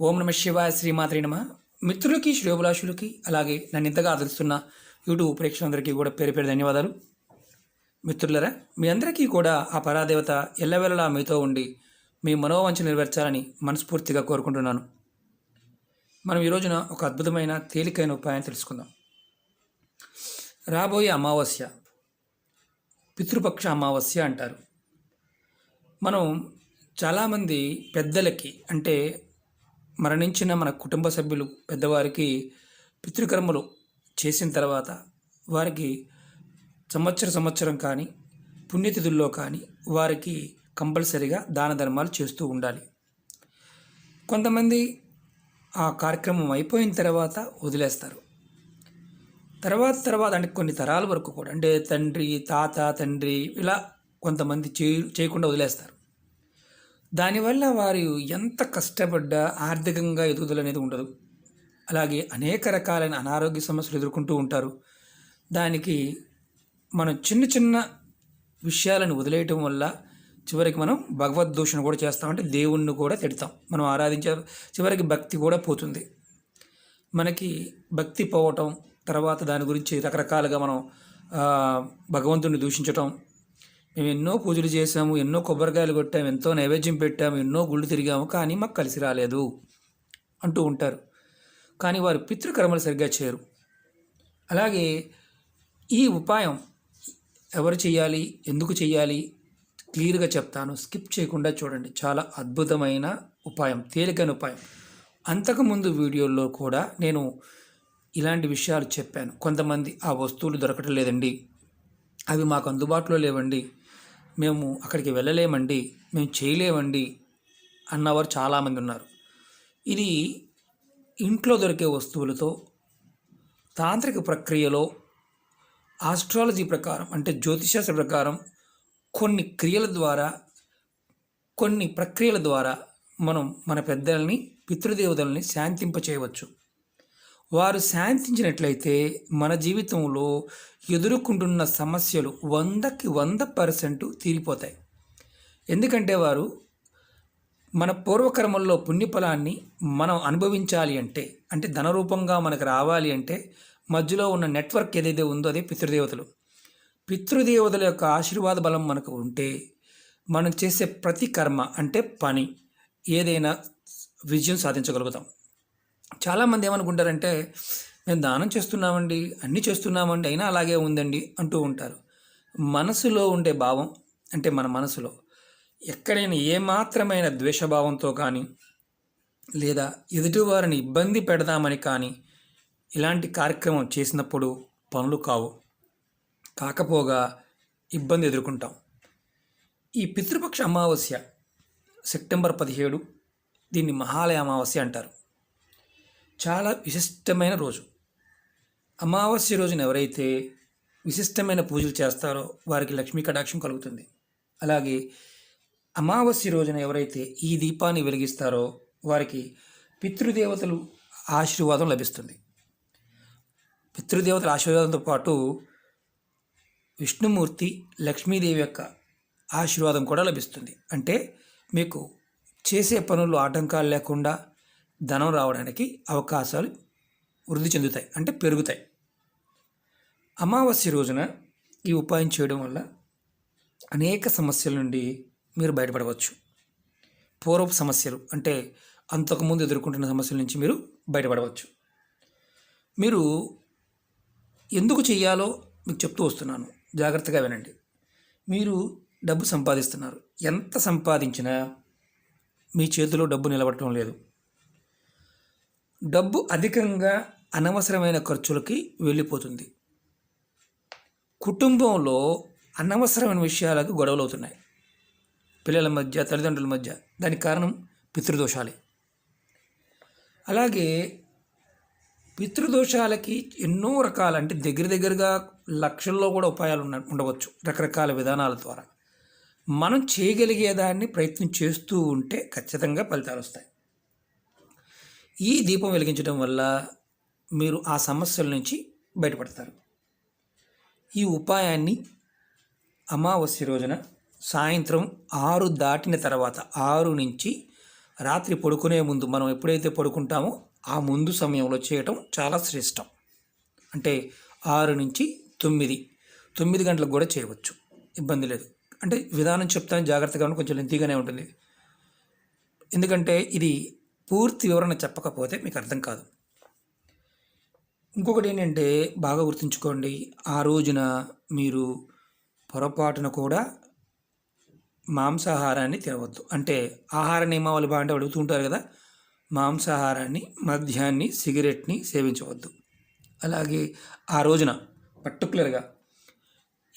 ఓం నమ శివాయ శ్రీమాత్రి నమ. మిత్రులకి శ్రేయోభిలాషులకి అలాగే నన్ను ఇంతగా ఆదరిస్తున్న యూట్యూబ్ ప్రేక్షకులందరికీ కూడా పేరు పేరు ధన్యవాదాలు. మిత్రులరా మీ అందరికీ కూడా ఆ పరాదేవత ఎల్లవేళలా మీతో ఉండి మీ మనోవంచ నెరవేర్చాలని మనస్ఫూర్తిగా కోరుకుంటున్నాను. మనం ఈ రోజున ఒక అద్భుతమైన తేలికైన ఉపాయం తెలుసుకుందాం. రాబోయే అమావాస్య పితృపక్ష అమావాస్య అంటారు. మనం చాలామంది పెద్దలకి అంటే మరణించిన మన కుటుంబ సభ్యులు పెద్దవారికి పితృకర్మలు చేసిన తర్వాత వారికి సంవత్సర సంవత్సరం కానీ పుణ్యతిథుల్లో కానీ వారికి కంపల్సరిగా దాన ధర్మాలు చేస్తూ ఉండాలి. కొంతమంది ఆ కార్యక్రమం అయిపోయిన తర్వాత వదిలేస్తారు. తర్వాత తర్వాత అంటే కొన్ని తరాల వరకు కూడా అంటే తండ్రి తాత తండ్రి ఇలా కొంతమంది చేయ చేయకుండా వదిలేస్తారు. దానివల్ల వారు ఎంత కష్టపడ్డా ఆర్థికంగా ఎదుగుదల అనేది ఉండదు. అలాగే అనేక రకాలైన అనారోగ్య సమస్యలు ఎదుర్కొంటూ ఉంటారు. దానికి మనం చిన్న చిన్న విషయాలను వదిలేయటం వల్ల చివరికి మనం భగవద్దూషణ కూడా చేస్తామంటే దేవుణ్ణి కూడా తిడతాం. మనం ఆరాధించే చివరికి భక్తి కూడా పోతుంది. మనకి భక్తి పోవటం తర్వాత దాని గురించి రకరకాలుగా మనం భగవంతుణ్ణి దూషించటం మేము ఎన్నో పూజలు చేసాము ఎన్నో కొబ్బరికాయలు కొట్టాము ఎంతో నైవేద్యం పెట్టాము ఎన్నో గుళ్ళు తిరిగాము కానీ మాకు కలిసి రాలేదు అంటూ ఉంటారు. కానీ వారు పితృకర్మలు సరిగ్గా చేయరు. అలాగే ఈ ఉపాయం ఎవరు చేయాలి ఎందుకు చేయాలి క్లియర్గా చెప్తాను స్కిప్ చేయకుండా చూడండి. చాలా అద్భుతమైన ఉపాయం తేలికైన ఉపాయం. అంతకుముందు వీడియోల్లో కూడా నేను ఇలాంటి విషయాలు చెప్పాను. కొంతమంది ఆ వస్తువులు దొరకటం లేదండి. అవి మాకు అందుబాటులో లేవండి. మేము అక్కడికి వెళ్ళలేమండి మేము చేయలేమండి అన్నవారు చాలామంది ఉన్నారు. ఇది ఇంట్లో దొరికే వస్తువులతో తాంత్రిక ప్రక్రియలో ఆస్ట్రాలజీ ప్రకారం అంటే జ్యోతిషాస్త్ర ప్రకారం కొన్ని క్రియల ద్వారా కొన్ని ప్రక్రియల ద్వారా మనం మన పెద్దల్ని పితృదేవతల్ని శాంతింప చేయవచ్చు వారు శాంతించినట్లయితే మన జీవితంలో ఎదుర్కొంటున్న సమస్యలు వందకి వంద పర్సెంట్ తీరిపోతాయి. ఎందుకంటే వారు మన పూర్వకర్మల్లో పుణ్యఫలాన్ని మనం అనుభవించాలి అంటే అంటే ధనరూపంగా మనకు రావాలి అంటే మధ్యలో ఉన్న నెట్వర్క్ ఏదైతే ఉందో అదే పితృదేవతలు. పితృదేవతల యొక్క ఆశీర్వాద బలం మనకు ఉంటే మనం చేసే ప్రతి కర్మ అంటే పని. ఏదైనా విజయం సాధించగలుగుతాం. చాలామంది ఏమనుకుంటారంటే మేము దానం చేస్తున్నామండి అన్నీ చేస్తున్నామండి అయినా అలాగే ఉందండి అంటూ ఉంటారు. మనసులో ఉండే భావం అంటే మన మనసులో ఎక్కడైనా ఏమాత్రమైన ద్వేషభావంతో కానీ లేదా ఎదుటివారిని ఇబ్బంది పెడదామని కానీ ఇలాంటి కార్యక్రమం చేసినప్పుడు పనులు కావు. కాకపోగా ఇబ్బంది ఎదుర్కొంటాం. ఈ పితృపక్ష అమావాస్య సెప్టెంబర్ పదిహేడు దీన్ని మహాలయ అమావాస్య అంటారు. చాలా విశిష్టమైన రోజు. అమావాస్య రోజున ఎవరైతే విశిష్టమైన పూజలు చేస్తారో వారికి లక్ష్మీ కటాక్షం కలుగుతుంది. అలాగే అమావాస్య రోజున ఎవరైతే ఈ దీపాన్ని వెలిగిస్తారో వారికి పితృదేవతలు ఆశీర్వాదం లభిస్తుంది. పితృదేవతల ఆశీర్వాదంతో పాటు విష్ణుమూర్తి లక్ష్మీదేవి యొక్క ఆశీర్వాదం కూడా లభిస్తుంది. అంటే మీకు చేసే పనుల్లో ఆటంకాలు లేకుండా ధనం రావడానికి అవకాశాలు వృద్ధి చెందుతాయి అంటే పెరుగుతాయి. అమావాస్య రోజున ఈ ఉపాయం చేయడం వల్ల అనేక సమస్యల నుండి మీరు బయటపడవచ్చు. పూర్వపు సమస్యలు అంటే అంతకుముందు ఎదుర్కొంటున్న సమస్యల నుంచి మీరు బయటపడవచ్చు. మీరు ఎందుకు చేయాలో మీకు చెప్తూ వస్తున్నాను. జాగ్రత్తగా వినండి. మీరు డబ్బు సంపాదిస్తున్నారు. ఎంత సంపాదించినా మీ చేతిలో డబ్బు నిలబడటం లేదు. డబ్బు అధికంగా అనవసరమైన ఖర్చులకి వెళ్ళిపోతుంది. కుటుంబంలో అనవసరమైన విషయాలకు గొడవలు అవుతున్నాయి పిల్లల మధ్య తల్లిదండ్రుల మధ్య. దానికి కారణం పితృదోషాలే. అలాగే పితృదోషాలకి ఎన్నో రకాల అంటే దగ్గర దగ్గరగా లక్షల్లో కూడా ఉపాయాలు ఉన్న ఉండవచ్చు. రకరకాల విధానాల ద్వారా. మనం చేయగలిగేదాన్ని ప్రయత్నం చేస్తూ ఉంటే ఖచ్చితంగా ఫలితాలు వస్తాయి. ఈ దీపం వెలిగించడం వల్ల మీరు ఆ సమస్యల నుంచి బయటపడతారు. ఈ ఉపాయాన్ని అమావాస్య రోజున సాయంత్రం ఆరు దాటిన తర్వాత ఆరు నుంచి రాత్రి పడుకునే ముందు మనం ఎప్పుడైతే పడుకుంటామో ఆ ముందు సమయంలో చేయటం చాలా శ్రేష్టం. అంటే ఆరు నుంచి తొమ్మిది తొమ్మిది గంటలకు కూడా చేయవచ్చు. ఇబ్బంది లేదు. అంటే విధానం చెప్తాను జాగ్రత్తగా కొంచెం లెంతీగానే ఉంటుంది. ఎందుకంటే ఇది పూర్తి వివరణ చెప్పకపోతే మీకు అర్థం కాదు. ఇంకొకటి ఏంటంటే బాగా గుర్తుంచుకోండి ఆ రోజున మీరు పొరపాటున కూడా మాంసాహారాన్ని తినవద్దు. అంటే ఆహార నియమావళి బాగా అడుగుతూ ఉంటారు కదా మాంసాహారాన్ని మద్యాన్ని సిగరెట్ని సేవించవద్దు. అలాగే ఆ రోజున పర్టికులర్గా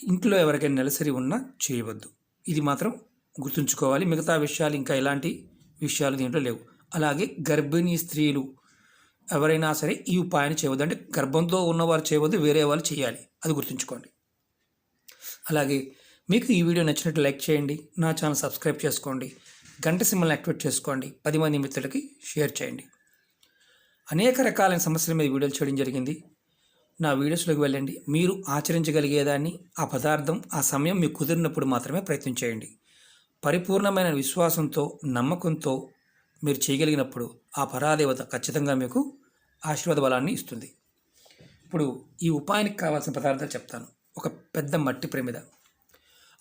ఇంట్లో ఎవరికైనా నెలసరి ఉన్నా చేయవద్దు. ఇది మాత్రం గుర్తుంచుకోవాలి. మిగతా విషయాలు ఇంకా ఎలాంటి విషయాలు దీంట్లో లేవు. అలాగే గర్భిణీ స్త్రీలు ఎవరైనా సరే ఈ ఉపాయాన్ని చేయవద్దు. అంటే గర్భంతో ఉన్నవారు చేయవద్దు వేరే వాళ్ళు చేయాలి. అది గుర్తుంచుకోండి. అలాగే మీకు ఈ వీడియో నచ్చినట్టు లైక్ చేయండి నా ఛానల్ సబ్స్క్రైబ్ చేసుకోండి గంట సింబల్ని యాక్టివేట్ చేసుకోండి పది మంది మిత్రులకి షేర్ చేయండి. అనేక రకాలైన సమస్యల మీద వీడియోలు చేయడం జరిగింది. నా వీడియోస్లోకి వెళ్ళండి. మీరు ఆచరించగలిగేదాన్ని ఆ పదార్థం ఆ సమయం మీకు కుదిరినప్పుడు మాత్రమే ప్రయత్నం చేయండి. పరిపూర్ణమైన విశ్వాసంతో నమ్మకంతో మీరు చేయగలిగినప్పుడు ఆ పరాదేవత ఖచ్చితంగా మీకు ఆశీర్వాద బలాన్ని ఇస్తుంది. ఇప్పుడు ఈ ఉపాయానికి కావాల్సిన పదార్థాలు చెప్తాను. ఒక పెద్ద మట్టి ప్రమిద.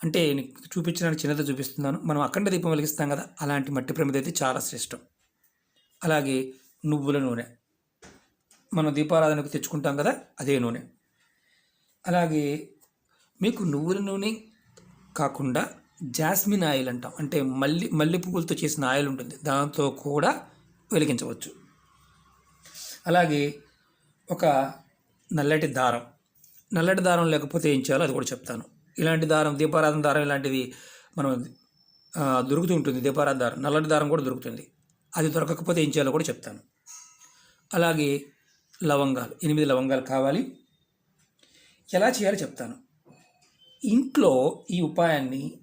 అంటే చూపించడానికి చిన్నది చూపిస్తున్నాను. మనం అఖండ దీపం వెలిగిస్తాం కదా అలాంటి మట్టి ప్రమిద అయితే చాలా శ్రేష్టం. అలాగే నువ్వుల నూనె. మనం దీపారాధనకు తెచ్చుకుంటాం కదా అదే నూనె. అలాగే మీకు నువ్వుల నూనె కాకుండా జాస్మిన్ ఆయిల్ అంటాం. అంటే మల్లి మల్లె పువ్వులతో చేసిన ఆయిల్ ఉంటుంది. దాంతో కూడా వెలిగించవచ్చు. అలాగే ఒక నల్లటి దారం. నల్లటి దారం లేకపోతే ఏం చేయాలో అది కూడా చెప్తాను. ఇలాంటి దారం దీపారాధన దారం ఇలాంటిది మనం దొరుకుతూ ఉంటుంది. దీపారాధన దారం నల్లటి దారం కూడా దొరుకుతుంది. అది దొరకకపోతే ఏం చేయాలో కూడా చెప్తాను. అలాగే లవంగాలు ఎనిమిది లవంగాలు కావాలి. ఎలా చేయాలో చెప్తాను. ఇంట్లో ఈ ఉపాయాన్ని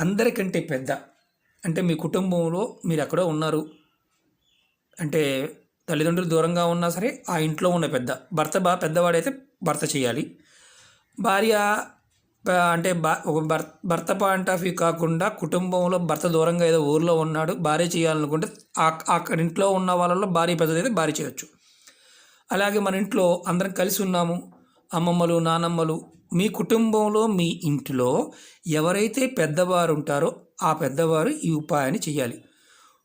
అందరికంటే పెద్ద. అంటే మీ కుటుంబంలో మీరు ఎక్కడో ఉన్నారు. అంటే తల్లిదండ్రులు దూరంగా ఉన్నా సరే ఆ ఇంట్లో ఉన్న పెద్ద. భర్త బా పెద్దవాడైతే భర్త చేయాలి. భార్య అంటే బా ఒక భర్త భర్త పాయింట్ ఆఫ్ వ్యూ కాకుండా కుటుంబంలో భర్త దూరంగా ఏదో ఊర్లో ఉన్నాడు భార్య చేయాలనుకుంటే ఆ- అక్కడ ఇంట్లో ఉన్న వాళ్ళలో భార్య పెద్దదైతే భార్య చేయొచ్చు. అలాగే మన ఇంట్లో అందరం కలిసి ఉన్నాము. అమ్మమ్మలు నానమ్మలు మీ కుటుంబంలో మీ ఇంటిలో ఎవరైతే పెద్దవారు ఉంటారో ఆ పెద్దవారు ఈ ఉపాయాన్ని చేయాలి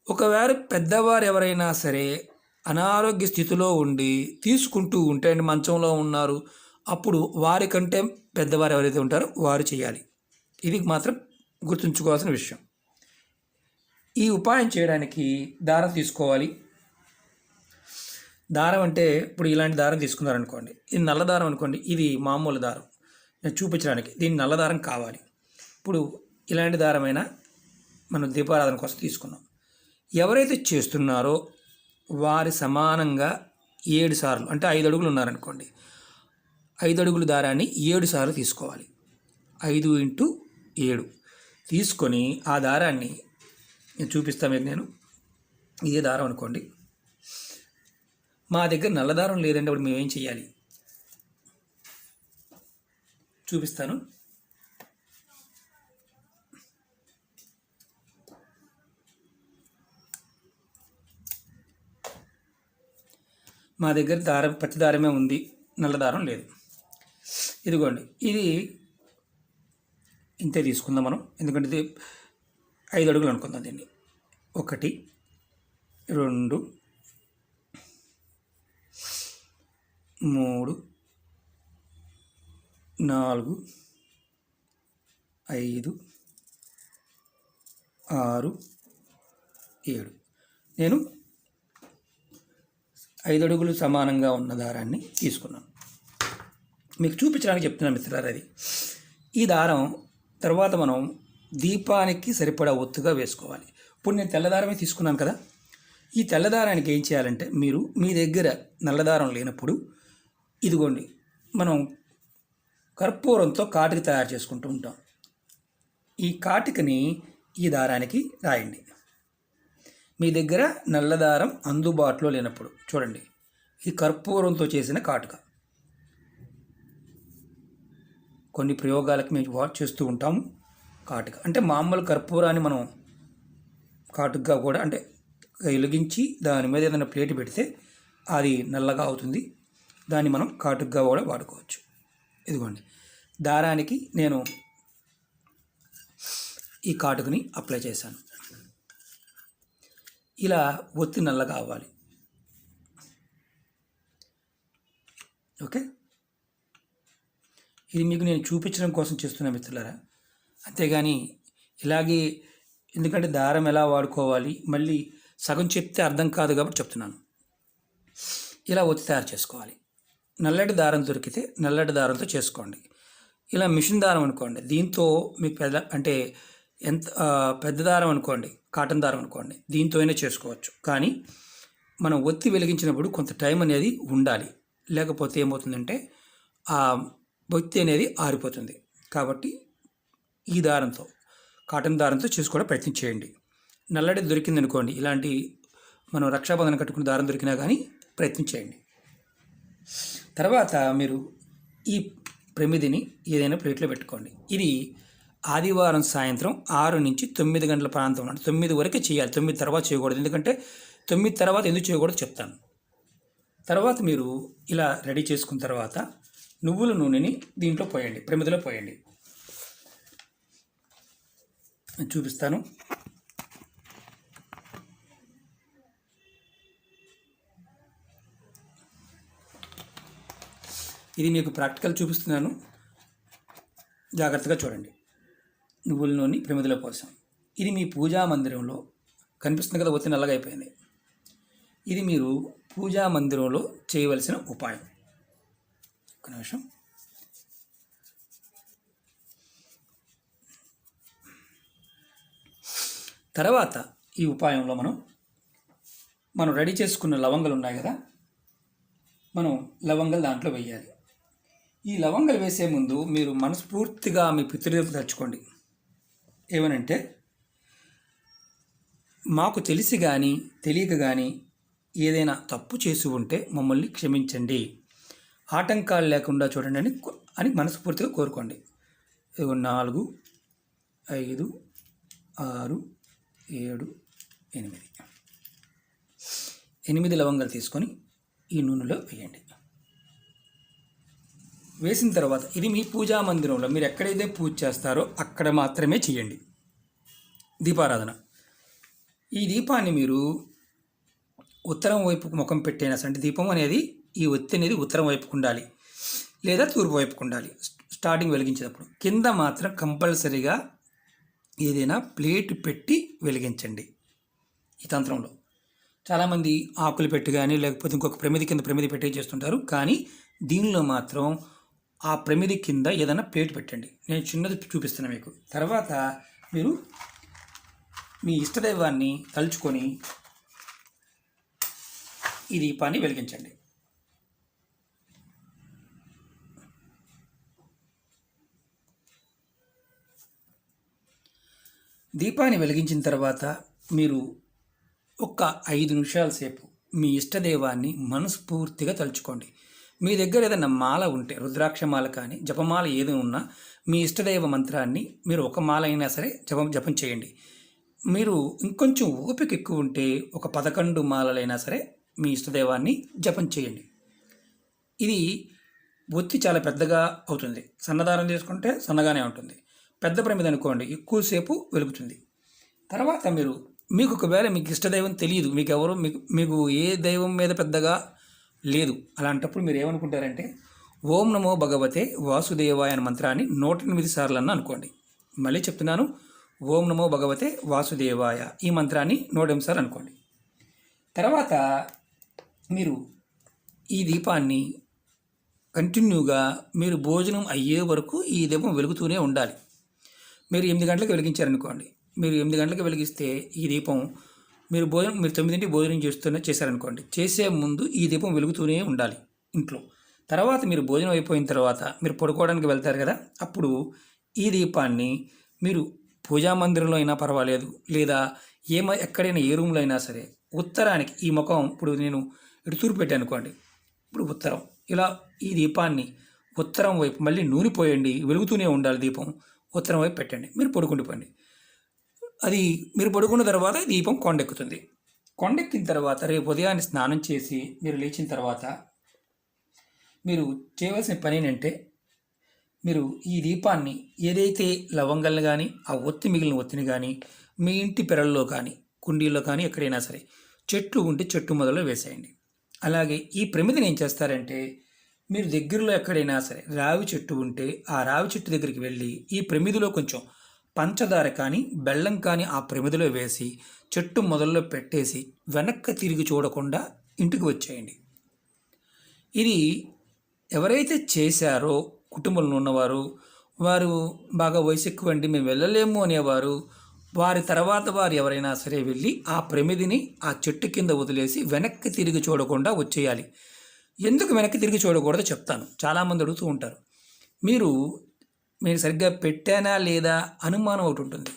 ఒకవేళ పెద్దవారు ఎవరైనా సరే అనారోగ్య స్థితిలో ఉండి తీసుకుంటూ ఉంటే మంచంలో ఉన్నారు అప్పుడు వారికంటే పెద్దవారు ఎవరైతే ఉంటారో వారు చేయాలి ఇది మాత్రం గుర్తుంచుకోవాల్సిన విషయం. ఈ ఉపాయం చేయడానికి దారం తీసుకోవాలి. దారం అంటే ఇప్పుడు ఇలాంటి దారం తీసుకున్నారనుకోండి ఇది నల్ల దారం అనుకోండి ఇది మామూలు దారం. చూపించడానికి దీన్ని నల్లదారం కావాలి. ఇప్పుడు ఇలాంటి దారమైన మనం దీపారాధన కోసం తీసుకున్నాం. ఎవరైతే చేస్తున్నారో వారి సమానంగా ఏడు సార్లు అంటే ఐదు అడుగులు ఉన్నారనుకోండి. ఐదు అడుగుల దారాన్ని ఏడు సార్లు తీసుకోవాలి. ఐదు ఇంటూ ఏడు తీసుకొని ఆ దారాన్ని నేను చూపిస్తాను మీకు నేను. ఇదే దారం అనుకోండి. మా దగ్గర నల్లదారం లేదంటే లేదండి అప్పుడు మేమేం చేయాలి చూపిస్తాను. మా దగ్గర దారం పచ్చి దారమే ఉంది. నల్ల దారం లేదు. ఇదిగోండి ఇది ఇంతే తీసుకుందాం మనం. ఎందుకంటే ఇది ఐదు అడుగులు అనుకుందాం దీన్ని. ఒకటి రెండు మూడు నాలుగు ఐదు ఆరు ఏడు. నేను ఐదు అడుగులు సమానంగా ఉన్న దారాన్ని తీసుకున్నాను. మీకు చూపించడానికి చెప్తున్నాను మిత్రులారు అది ఈ దారం తర్వాత మనం దీపానికి సరిపడా ఒత్తుగా వేసుకోవాలి. ఇప్పుడు నేను తెల్లదారమే తీసుకున్నాను కదా. ఈ తెల్లదారానికి ఏం చేయాలంటే మీరు మీ దగ్గర నల్లదారం లేనప్పుడు ఇదిగోండి మనం కర్పూరంతో కాటిక తయారు చేసుకుంటూ ఉంటాం. ఈ కాటికని ఈ దారానికి రాయండి. మీ దగ్గర నల్లదారం అందుబాటులో లేనప్పుడు చూడండి ఈ కర్పూరంతో చేసిన కాటుక. కొన్ని ప్రయోగాలకు మేము వాచ్ చేస్తూ ఉంటాము కాటుక. అంటే మామూలు కర్పూరాన్ని మనం కాటుగా కూడా అంటే వెలిగించి దాని మీద ఏదైనా ప్లేట్ పెడితే అది నల్లగా అవుతుంది. దాన్ని మనం కాటుగా కూడా వాడుకోవచ్చు. ఇదిగోండి. దారానికి నేను ఈ కాటుకుని అప్లై చేశాను. ఇలా ఒత్తి నల్లగా అవ్వాలి. ఓకే? ఇది మీకు నేను చూపించడం కోసం చేస్తున్నా మిత్రులారా. అంతేగాని ఇలాగే ఎందుకంటే దారం ఎలా వాడుకోవాలి మళ్ళీ సగం చెప్తే అర్థం కాదు కాబట్టి చెప్తున్నాను. ఇలా ఒత్తి తయారు చేసుకోవాలి. నల్లటి దారం దొరికితే నల్లటి దారంతో చేసుకోండి. ఇలా మిషన్ దారం అనుకోండి. దీంతో మీకు పెద్ద అంటే ఎంత పెద్ద దారం అనుకోండి కాటన్ దారం అనుకోండి దీంతో అయినా చేసుకోవచ్చు. కానీ మనం ఒత్తి వెలిగించినప్పుడు కొంత టైం అనేది ఉండాలి. లేకపోతే ఏమవుతుందంటే ఆ ఒత్తి అనేది ఆరిపోతుంది. కాబట్టి ఈ దారంతో కాటన్ దారంతో చేసుకోవడం ప్రయత్నం చేయండి. నల్లటి దొరికింది అనుకోండి ఇలాంటి మనం రక్షాబంధన కట్టుకున్న దారం దొరికినా కానీ ప్రయత్నం చేయండి. తర్వాత మీరు ఈ ప్రమిదిని ఏదైనా ప్లేట్లో పెట్టుకోండి. ఇది ఆదివారం సాయంత్రం ఆరు నుంచి తొమ్మిది గంటల ప్రాంతం అంటే తొమ్మిది వరకే చేయాలి. తొమ్మిది తర్వాత చేయకూడదు. ఎందుకంటే తొమ్మిది తర్వాత ఎందుకు చేయకూడదు చెప్తాను. తర్వాత మీరు ఇలా రెడీ చేసుకున్న తర్వాత నువ్వుల నూనెని దీంట్లో పోయండి. ప్రమిదిలో పోయండి. చూపిస్తాను. ఇది మీకు ప్రాక్టికల్ చూపిస్తున్నాను. జాగ్రత్తగా చూడండి. నువ్వుల నూనె ప్రమిదల కోసం. ఇది మీ పూజా మందిరంలో కనిపిస్తుంది కదా ఒత్తి నల్లగైపోయింది ఇది మీరు పూజా మందిరంలో చేయవలసిన ఉపాయం. ఒక నిమిషం. తర్వాత ఈ ఉపాయంలో మనం మనం రెడీ చేసుకున్న లవంగలు ఉన్నాయి కదా మనం లవంగలు దాంట్లో వేయాలి. ఈ లవంగాలు వేసే ముందు మీరు మనస్ఫూర్తిగా మీ పితృదేవత తెచ్చుకోండి ఏమనంటే మాకు తెలిసి కానీ తెలియక కానీ ఏదైనా తప్పు చేసి ఉంటే మమ్మల్ని క్షమించండి. ఆటంకాలు లేకుండా చూడండి అని అని మనస్ఫూర్తిగా కోరుకోండి. నాలుగు ఐదు ఆరు ఏడు ఎనిమిది. ఎనిమిది లవంగాలు తీసుకొని ఈ నూనెలో వేయండి. వేసిన తర్వాత ఇది మీ పూజా మందిరంలో మీరు ఎక్కడైతే పూజ చేస్తారో అక్కడ మాత్రమే చేయండి. దీపారాధన. ఈ దీపాన్ని మీరు ఉత్తరం వైపు ముఖం పెట్టైనా సరే అంటే దీపం అనేది ఈ ఒత్తి అనేది ఉత్తరం వైపుకు ఉండాలి లేదా తూర్పు వైపుకు ఉండాలి. స్టార్టింగ్ వెలిగించేటప్పుడు కింద మాత్రం కంపల్సరీగా ఏదైనా ప్లేట్ పెట్టి వెలిగించండి ఈ తంత్రంలో. చాలామంది ఆకులు పెట్టి కానీ లేకపోతే ఇంకొక ప్రమిది కింద ప్రమిది పెట్టి చేస్తుంటారు? కానీ దీనిలో మాత్రం ఆ ప్రమిది కింద ఏదైనా ప్లేట్ పెట్టండి. నేను చిన్నది చూపిస్తాను మీకు. తర్వాత మీరు మీ ఇష్టదైవాన్ని తలుచుకొని ఈ దీపాన్ని వెలిగించండి. దీపాన్ని వెలిగించిన తర్వాత మీరు ఒక్క ఐదు నిమిషాల సేపు మీ ఇష్టదైవాన్ని మనస్ఫూర్తిగా తలుచుకోండి. మీ దగ్గర ఏదైనా మాల ఉంటే రుద్రాక్ష మాల కానీ జపమాల ఏది ఉన్నా మీ ఇష్టదైవ మంత్రాన్ని మీరు ఒక మాల అయినా సరే జపం జపం చేయండి. మీరు ఇంకొంచెం ఓపిక ఎక్కువ ఉంటే ఒక పదకొండు మాలలైనా సరే మీ ఇష్టదైవాన్ని జపం చేయండి. ఇది ఒత్తి చాలా పెద్దగా అవుతుంది. సన్నదానం చేసుకుంటే సన్నగానే ఉంటుంది. పెద్ద ప్రమిద అనుకోండి ఎక్కువసేపు వెలుగుతుంది. తర్వాత మీరు మీకు ఒకవేళ మీకు ఇష్టదైవం తెలియదు మీకు ఎవరు మీకు మీకు ఏ దైవం మీద పెద్దగా లేదు. అలాంటప్పుడు మీరు ఏమనుకుంటారంటే ఓం నమో భగవతే వాసుదేవాయ అనే మంత్రాన్ని నూట ఎనిమిది సార్లు అన్న అనుకోండి. మళ్ళీ చెప్తున్నాను ఓం నమో భగవతే వాసుదేవాయ ఈ మంత్రాన్ని నూట ఎనిమిది సార్లు అనుకోండి. తర్వాత మీరు ఈ దీపాన్ని కంటిన్యూగా మీరు భోజనం అయ్యే వరకు ఈ దీపం వెలుగుతూనే ఉండాలి. మీరు ఎనిమిది గంటలకు వెలిగించారనుకోండి. మీరు ఎనిమిది గంటలకు వెలిగిస్తే ఈ దీపం మీరు భోజనం మీరు తొమ్మిదింటికి భోజనం చేస్తూనే చేశారనుకోండి. చేసే ముందు ఈ దీపం వెలుగుతూనే ఉండాలి ఇంట్లో. తర్వాత మీరు భోజనం అయిపోయిన తర్వాత మీరు పడుకోవడానికి వెళ్తారు కదా అప్పుడు ఈ దీపాన్ని మీరు పూజా మందిరంలో అయినా పర్వాలేదు లేదా ఏమ ఎక్కడైనా ఏ రూమ్లో అయినా సరే ఉత్తరానికి ఈ ముఖం ఇప్పుడు నేను ఇటు తూర్పు పెట్టాను అనుకోండి. ఇప్పుడు ఉత్తరం. ఇలా ఈ దీపాన్ని ఉత్తరం వైపు మళ్ళీ నూనె పోయండి వెలుగుతూనే ఉండాలి దీపం. ఉత్తరం వైపు పెట్టండి. మీరు పడుకుండిపోండి. అది మీరు పడుకున్న తర్వాత దీపం కొండెక్కుతుంది. కొండెక్కిన తర్వాత రేపు ఉదయాన్నే స్నానం చేసి మీరు లేచిన తర్వాత మీరు చేయవలసిన పని ఏంటంటే మీరు ఈ దీపాన్ని ఏదైతే లవంగల్ని కానీ ఆ ఒత్తి మిగిలిన ఒత్తిని కానీ మీ ఇంటి పెరల్లో కానీ కుండీల్లో కానీ ఎక్కడైనా సరే చెట్లు ఉంటే చెట్టు మొదలు వేసేయండి. అలాగే ఈ ప్రమిదిని ఏం చేస్తారంటే మీరు దగ్గరలో ఎక్కడైనా సరే రావి చెట్టు ఉంటే ఆ రావి చెట్టు దగ్గరికి వెళ్ళి ఈ ప్రమిదిలో కొంచెం పంచదార కానీ బెల్లం కానీ ఆ ప్రమిదిలో వేసి చెట్టు మొదల్లో పెట్టేసి వెనక్కి తిరిగి చూడకుండా ఇంటికి వచ్చేయండి. ఇది ఎవరైతే చేశారో కుటుంబంలో ఉన్నవారు వారు బాగా వయసు ఎక్కువ అండి మేము వెళ్ళలేము అనేవారు వారి తర్వాత వారు ఎవరైనా సరే వెళ్ళి ఆ ప్రమిదిని ఆ చెట్టు కింద వదిలేసి వెనక్కి తిరిగి చూడకుండా వచ్చేయాలి. ఎందుకు వెనక్కి తిరిగి చూడకూడదో చెప్తాను. చాలామంది అడుగుతూ ఉంటారు. మీరు మీరు సరిగ్గా పెట్టానా లేదా అనుమానం ఒకటి ఉంటుంది.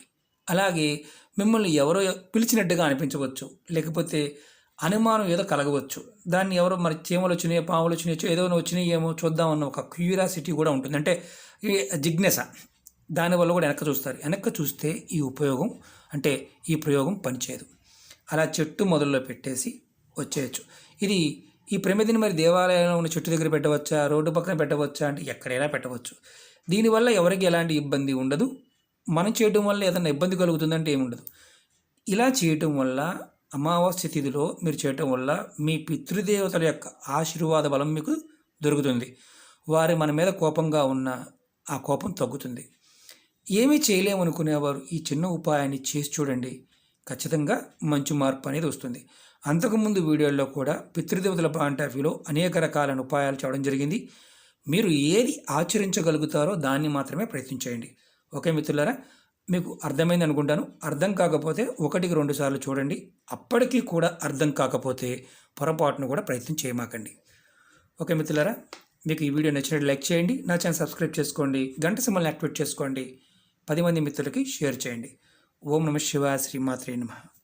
అలాగే మిమ్మల్ని ఎవరో పిలిచినట్టుగా అనిపించవచ్చు. లేకపోతే అనుమానం ఏదో కలగవచ్చు. దాన్ని ఎవరో మరి చీమలు వచ్చినాయో పాములు వచ్చినాయో ఏదో వచ్చినాయి ఏమో చూద్దామన్న ఒక క్యూరియాసిటీ కూడా ఉంటుంది. అంటే ఈ జిజ్ఞాస దానివల్ల కూడా వెనక్కి చూస్తారు. వెనక్కి చూస్తే ఈ ఉపయోగం అంటే ఈ ప్రయోగం పనిచేయదు. అలా చెట్టు మొదల్లో పెట్టేసి వచ్చేయచ్చు. ఇది ఈ ప్రమిదిని మరి దేవాలయంలో ఉన్న చెట్టు దగ్గర పెట్టవచ్చా రోడ్డు పక్కన పెట్టవచ్చా అంటే ఎక్కడైనా పెట్టవచ్చు. దీనివల్ల ఎవరికి ఎలాంటి ఇబ్బంది ఉండదు? మనం చేయటం వల్ల ఏదైనా ఇబ్బంది కలుగుతుందంటే ఏముండదు ఇలా చేయటం వల్ల అమావాస్య తిథిలో మీరు చేయటం వల్ల మీ పితృదేవతల యొక్క ఆశీర్వాద బలం మీకు దొరుకుతుంది. వారి మన మీద కోపంగా ఉన్న ఆ కోపం తగ్గుతుంది. ఏమీ చేయలేమనుకునేవారు ఈ చిన్న ఉపాయాన్ని చేసి చూడండి. ఖచ్చితంగా మంచి మార్పు అనేది వస్తుంది. అంతకుముందు వీడియోల్లో కూడా పితృదేవతల పాయింట్ ఆఫ్ వ్యూలో అనేక రకాలైన ఉపాయాలు చేయడం జరిగింది. మీరు ఏది ఆచరించగలుగుతారో దాన్ని మాత్రమే ప్రయత్నించేయండి ఓకే మిత్రులారా? మీకు అర్థమైంది అనుకుంటాను. అర్థం కాకపోతే ఒకటికి రెండు సార్లు చూడండి. అప్పటికీ కూడా అర్థం కాకపోతే పొరపాటును కూడా ప్రయత్నం చేయమాకండి. ఓకే మిత్రులారా? మీకు ఈ వీడియో నచ్చినట్టు లైక్ చేయండి. నా ఛానల్ సబ్స్క్రైబ్ చేసుకోండి. గంట సింబల్ని యాక్టివేట్ చేసుకోండి. పది మంది మిత్రులకి షేర్ చేయండి. ఓం నమ శివ శ్రీమాత్రే నమః.